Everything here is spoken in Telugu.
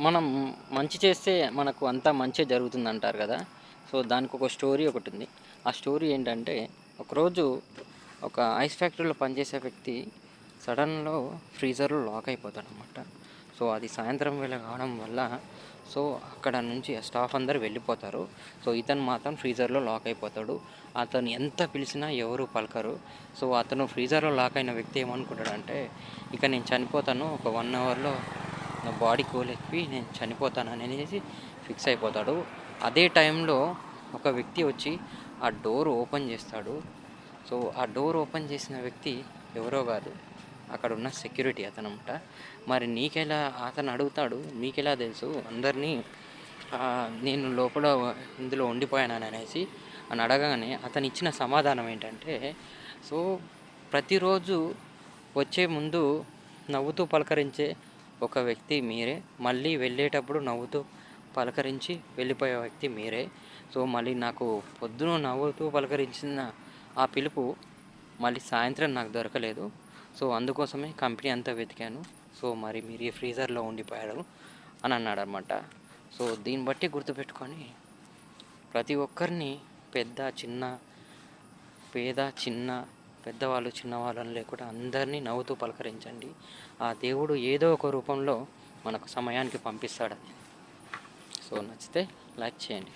మనం మంచి చేస్తే మనకు అంతా మంచి జరుగుతుంది అంటారు కదా. సో దానికి ఒక స్టోరీ ఒకటి ఉంది. ఆ స్టోరీ ఏంటంటే ఒకరోజు ఒక ఐస్ ఫ్యాక్టరీలో పనిచేసే వ్యక్తి సడన్లో ఫ్రీజర్లో లాక్ అయిపోతాడు అనమాట సో అది సాయంత్రం వేళ కావడం వల్ల సో అక్కడ నుంచి స్టాఫ్ అందరు వెళ్ళిపోతారు. సో ఇతను మాత్రం ఫ్రీజర్లో లాక్ అయిపోతాడు. అతను ఎంత పిలిచినా ఎవరు పలకరు. సో అతను ఫ్రీజర్లో లాక్ అయిన వ్యక్తి ఏమనుకుంటాడంటే ఇక నేను చనిపోతాను ఒక వన్ అవర్లో నా బాడీ కోలెక్కి నేను చనిపోతాను అనేసి ఫిక్స్ అయిపోతాడు. అదే టైంలో ఒక వ్యక్తి వచ్చి ఆ డోర్ ఓపెన్ చేస్తాడు. సో ఆ డోర్ ఓపెన్ చేసిన వ్యక్తి ఎవరో కాదు అక్కడ ఉన్న సెక్యూరిటీ అతను అంట మరి నీకెలా అతను అడుగుతాడు నీకెలా తెలుసు? అందరినీ నేను లోపల ఇందులో ఉండిపోయానని అనేసి అని అడగగానే అతను ఇచ్చిన సమాధానం ఏంటంటే సో ప్రతిరోజు వచ్చే ముందు నవ్వుతూ పలకరించే ఒక వ్యక్తి మీరే. మళ్ళీ వెళ్ళేటప్పుడు నవ్వుతూ పలకరించి వెళ్ళిపోయే వ్యక్తి మీరే. సో మళ్ళీ నాకు పొద్దున నవ్వుతూ పలకరించిన ఆ పిలుపు మళ్ళీ సాయంత్రం నాకు దొరకలేదు. సో అందుకోసమే కంపెనీ అంతా వెతికాను. సో మరి మీరు ఈ ఫ్రీజర్లో ఉండిపోయారు అని అన్నాడు అనమాట సో దీన్ని బట్టి గుర్తుపెట్టుకొని ప్రతి ఒక్కరిని పెద్ద చిన్న పేద చిన్న పెద్దవాళ్ళు చిన్నవాళ్ళు అని లేకుండా అందరినీ నవ్వుతూ పలకరించండి. ఆ దేవుడు ఏదో ఒక రూపంలో మనకు సమయానికి పంపిస్తాడని సో నచ్చితే లైక్ చేయండి.